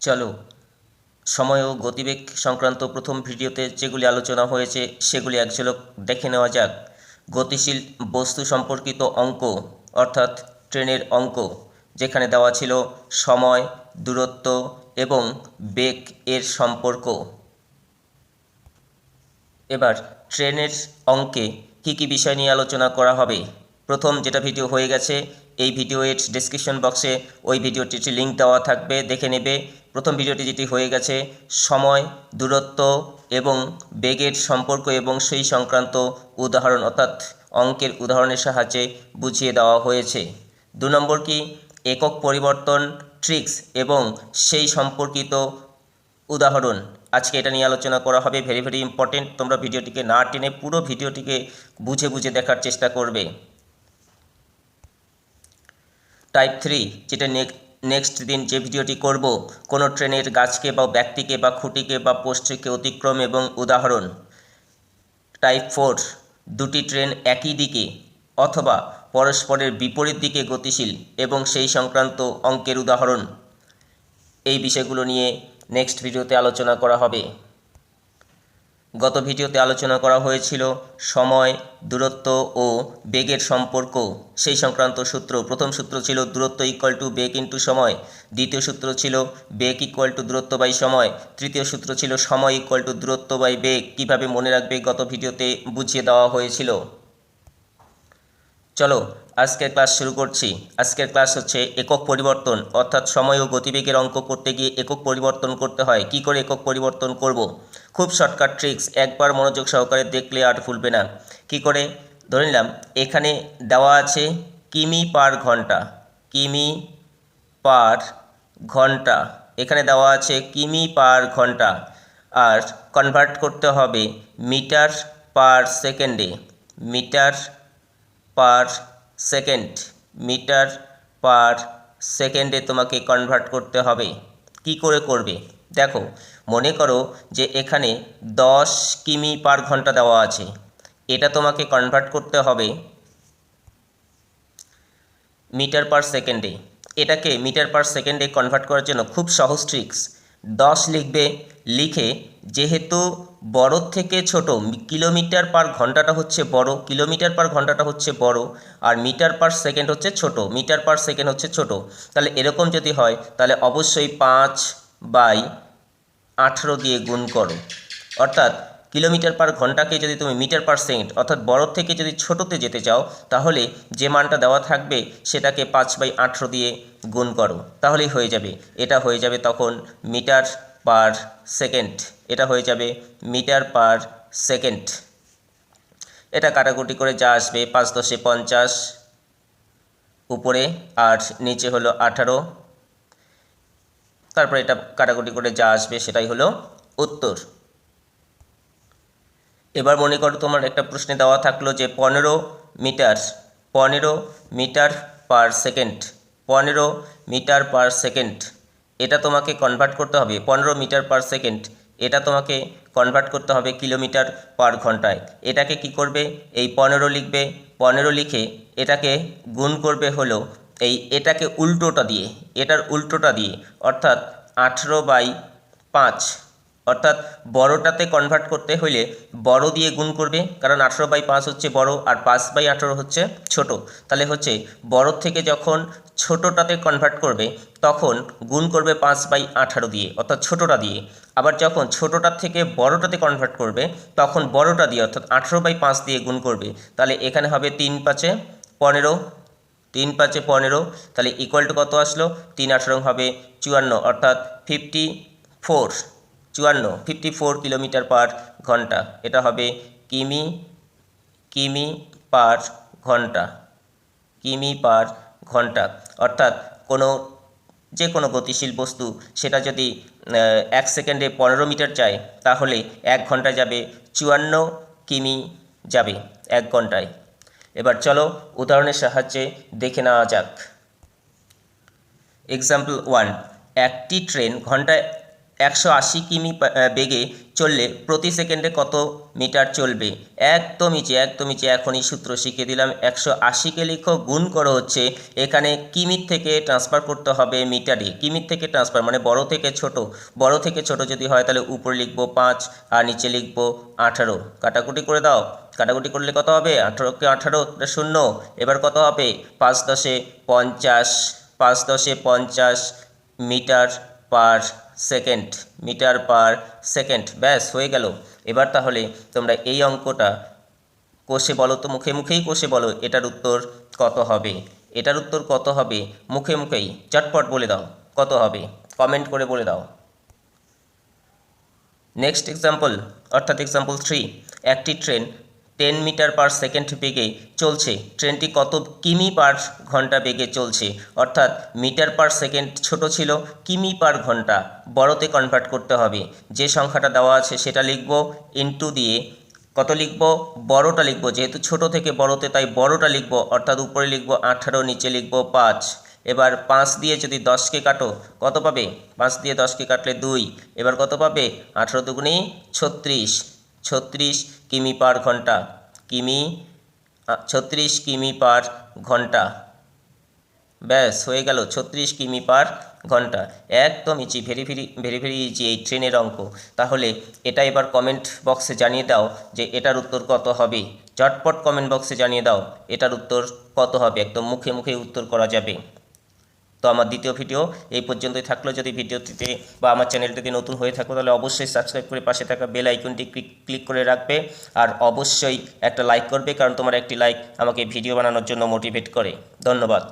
চলো। সময় ও গতিবেগ সংক্রান্ত প্রথম ভিডিওতে যেগুলি আলোচনা হয়েছে, সেগুলি এক ঝলক দেখে নেওয়া যাক। গতিশীল বস্তু সম্পর্কিত অঙ্ক, অর্থাৎ ট্রেনের অঙ্ক, যেখানে দেওয়া ছিল সময়, দূরত্ব এবং বেগ এর সম্পর্ক। এবার, ট্রেনের অঙ্কে কী কী বিষয় নিয়ে আলোচনা করা হবে? প্রথম যেটা ভিডিও হয়ে গেছে, এই ভিডিওর ডিসক্রিপশন বক্সে ওই ভিডিওটির লিঙ্ক দেওয়া থাকবে, দেখে নেবে। প্রথম ভিডিওটি যেটি হয়ে গেছে, সময়, দূরত্ব এবং বেগের সম্পর্ক এবং সেই সংক্রান্ত উদাহরণ অর্থাৎ অঙ্কের উদাহরণের সাহায্যে বুঝিয়ে দেওয়া হয়েছে। দু নম্বর কি? একক পরিবর্তন ট্রিক্স এবং সেই সম্পর্কিত উদাহরণ। আজকে এটা নিয়ে আলোচনা করা হবে ভেরি ভেরি ইম্পর্টেন্ট তোমরা ভিডিওটিকে না টেনে পুরো ভিডিওটিকে বুঝে বুঝে দেখার চেষ্টা করবে। টাইপ থ্রি যেটা নেক্সট দিন যে ভিডিওটি করব, কোনো ট্রেনের গাছকে বা ব্যক্তিকে বা খুঁটিকে বা পোস্টকে অতিক্রম এবং উদাহরণ। টাইপ ফোর দুটি ট্রেন একই দিকে অথবা পরস্পরের বিপরীত দিকে গতিশীল এবং সেই সংক্রান্ত অঙ্কের উদাহরণ। এই বিষয়গুলো নিয়ে নেক্সট ভিডিওতে আলোচনা করা হবে। গত ভিডিওতে আলোচনা করা হয়েছিল সময়, দূরত্ব ও বেগের সম্পর্ক। সেই সংক্রান্ত সূত্র, প্রথম সূত্র ছিল দূরত্ব ইকুয়াল টু বেগ ইন্টু সময়, দ্বিতীয় সূত্র ছিল বেগ ইকুয়াল টু দূরত্ব বাই সময়, তৃতীয় সূত্র ছিল সময় ইকুয়াল টু দূরত্ব বাই বেগ। কীভাবে মনে রাখবে গত ভিডিওতে বুঝিয়ে দেওয়া হয়েছিল? চলো আজকের ক্লাস শুরু করছি। আজকের ক্লাস হচ্ছে একক পরিবর্তন, অর্থাৎ সময় ও গতিবেগের অঙ্ক করতে গিয়ে একক পরিবর্তন করতে হয়। কি করে একক পরিবর্তন করব। খুব শর্টকাট ট্রিক্স একবার মনোযোগ সহকারে দেখলে আর ভুলবে না। কি করে? ধরে নিলাম, এখানে দেওয়া আছে কিমি পার ঘণ্টা, কিমি পার ঘণ্টা। এখানে দেওয়া আছে কিমি পার ঘণ্টা। আর কনভার্ট করতে হবে মিটার পার সেকেন্ডে, metre per second, metre per সেকেন্ডে তোমাকে কনভার্ট করতে হবে। কি করে করবে? দেখো, মনে করো যে এখানে দশ কিমি পার ঘণ্টা দেওয়া আছে। এটা তোমাকে কনভার্ট করতে হবে মিটার পার সেকেন্ডে। এটাকে মিটার পার সেকেন্ডে কনভার্ট করার জন্য খুব সহজ ট্রিক্স দশ লিখবে লিখে, যেহেতু বড় থেকে ছোট, কিলোমিটার পার ঘন্টাটা হচ্ছে বড়, কিলোমিটার পার ঘন্টাটা হচ্ছে বড়, আর মিটার পার সেকেন্ড হচ্ছে ছোট, মিটার পার সেকেন্ড হচ্ছে ছোট, তাহলে এরকম যদি হয়, তাহলে অবশ্যই পাঁচ বাই আঠেরো দিয়ে গুণ করো। অর্থাৎ কিলোমিটার পার ঘন্টাকে যদি তুমি মিটার পার সেকেন্ড, অর্থাৎ বড় থেকে যদি ছোটোতে যেতে চাও, তাহলে যে মানটা দেওয়া থাকবে, সেটাকে পাঁচ বাই আঠেরো দিয়ে গুণ করো, তাহলেই হয়ে যাবে। এটা হয়ে যাবে তখন মিটার পার সেকেন্ড। এটা হয়ে যাবে মিটার পার সেকেন্ড। এটা কাটাকুটি করে যা আসবে পাঁচ দশে পঞ্চাশ, উপরে আর নিচে হলো আঠারো। তারপরে এটা কাটাকুটি করে যা আসবে সেটাই হলো উত্তর। এবার মনে করো তোমার একটা প্রশ্নে দেওয়া থাকল যে পনেরো মিটার পনেরো মিটার পার সেকেন্ড, পনেরো মিটার পার সেকেন্ড। এটা তোমাকে কনভার্ট করতে হবে পনেরো মিটার পার সেকেন্ড এটা তোমাকে কনভার্ট করতে হবে কিলোমিটার পার ঘন্টায়। এটাকে কি করবে? এই পনেরো লিখবে। পনেরো লিখে এটাকে গুণ করবে হলো এই এটাকে উল্টোটা দিয়ে, এটার উল্টোটা দিয়ে। অর্থাৎ আঠেরো বাই পাঁচ। অর্থাৎ বড়টাতে কনভার্ট করতে হলে বড় দিয়ে গুণ করবে, কারণ আঠেরো বাই পাঁচ হচ্ছে বড় আর পাঁচ বাই আঠেরো হচ্ছে ছোট। তাহলে হচ্ছে বড় থেকে যখন ছোটোটাতে কনভার্ট করবে, তখন গুণ করবে পাঁচ বাই আঠারো দিয়ে, অর্থাৎ ছোটোটা দিয়ে। আবার যখন ছোটোটার থেকে বড়টাতে কনভার্ট করবে, তখন বড়টা দিয়ে, অর্থাৎ আঠেরো বাই পাঁচ দিয়ে গুণ করবে, তাহলে এখানে হবে তিন পাঁচে পনেরো, তিন পাঁচে পনেরো, তাহলে ইকুয়াল টু কত আসলো? তিন আঠেরো হবে চুয়ান্ন, অর্থাৎ ফিফটি ফোর চুয়ান্ন ফিফটি ফোর কিলোমিটার পার ঘণ্টা। এটা হবে কিমি কিমি পার ঘণ্টা। কিমি পার ঘণ্টা। অর্থাৎ কোনো, যে কোনো গতিশীল বস্তু, সেটা যদি এক সেকেন্ডে পনেরো মিটার যায় তাহলে এক ঘণ্টা যাবে, চুয়ান্ন কিমি যাবে এক ঘন্টায়। এবার চলো উদাহরণের সাহায্যে দেখে নেওয়া যাক। এক্সাম্পল ওয়ান একটি ট্রেন ঘন্টায় একশো আশি কিমি বেগে চললে প্রতি সেকেন্ডে কত মিটার চলবে? একদম ইচে একদম ইচে এখনই সূত্র শিখিয়ে দিলাম। একশো আশিকে লিখো, গুণ করো হচ্ছে এখানে কিমির থেকে ট্রান্সফার করতে হবে মিটারে। কিমির থেকে ট্রান্সফার মানে বড় থেকে ছোট। বড় থেকে ছোট যদি হয় তাহলে উপরে লিখব পাঁচ, আর নিচে লিখব আঠারো। কাটাকুটি করে দাও। কাটাকুটি করলে কত হবে? আঠারোকে আঠারো শূন্য। এবার কত হবে? পাঁচ দশে পঞ্চাশ, পাঁচ দশে পঞ্চাশ metre per second, metre per second, ব্যাস হয়ে গেল। এবার তাহলে তোমরা এই অঙ্কটা কষে বলো তো, মুখে মুখেই কষে বলো, এটার উত্তর কত হবে? এটার উত্তর কত হবে? মুখে মুখেই, চটপট বলে দাও, কত হবে? কমেন্ট করে বলে দাও। নেক্সট এক্সাম্পল অর্থাৎ এক্সাম্পল থ্রি একটি train ten metre per second বেগে চলছে। ট্রেনটি কত কিমি পার ঘণ্টা বেগে চলছে? অর্থাৎ মিটার পার সেকেন্ড ছোট ছিল, কিমি পার ঘণ্টা বড়তে কনভার্ট করতে হবে। যে সংখ্যাটা দেওয়া আছে সেটা লিখব ইনটু দিয়ে। কত লিখব? বড়টা লিখব। যেহেতু ছোট থেকে বড়তে, তাই বড়টা লিখব। অর্থাৎ উপরে লিখব আঠারো, নিচে লিখব পাঁচ। এবার পাঁচ দিয়ে যদি দশকে কাটো, কত পাবে? পাঁচ দিয়ে দশকে কাটলে দুই। এবার কত পাবে? আঠারো দুগুণে ছত্রিশ। ছত্রিশ কিমি পার ঘণ্টা। কিমি ছত্রিশ কিমি পার ঘণ্টা। ব্যাস, হয়ে গেল ছত্রিশ কিমি পার ঘণ্টা। একদম easy, very very very very easy এই ট্রেনের অঙ্ক। তাহলে এটা এবার কমেন্ট বক্সে জানিয়ে দাও যে এটার উত্তর কত হবে। চটপট কমেন্ট বক্সে জানিয়ে দাও এটার উত্তর কত হবে। একদম মুখে মুখে উত্তর করা যাবে। তো আমার দ্বিতীয় ভিডিও এই পর্যন্তই থাকল। যদি ভিডিওটিতে বা আমার চ্যানেলটিতে নতুন হয়ে থাকো, তাহলে অবশ্যই সাবস্ক্রাইব করে পাশে থাকা বেল আইকনটি ক্লিক করে রাখবে। আর অবশ্যই একটা লাইক করবে, কারণ তোমার একটি লাইক আমাকে ভিডিও বানানোর জন্য মোটিভেট করে। ধন্যবাদ।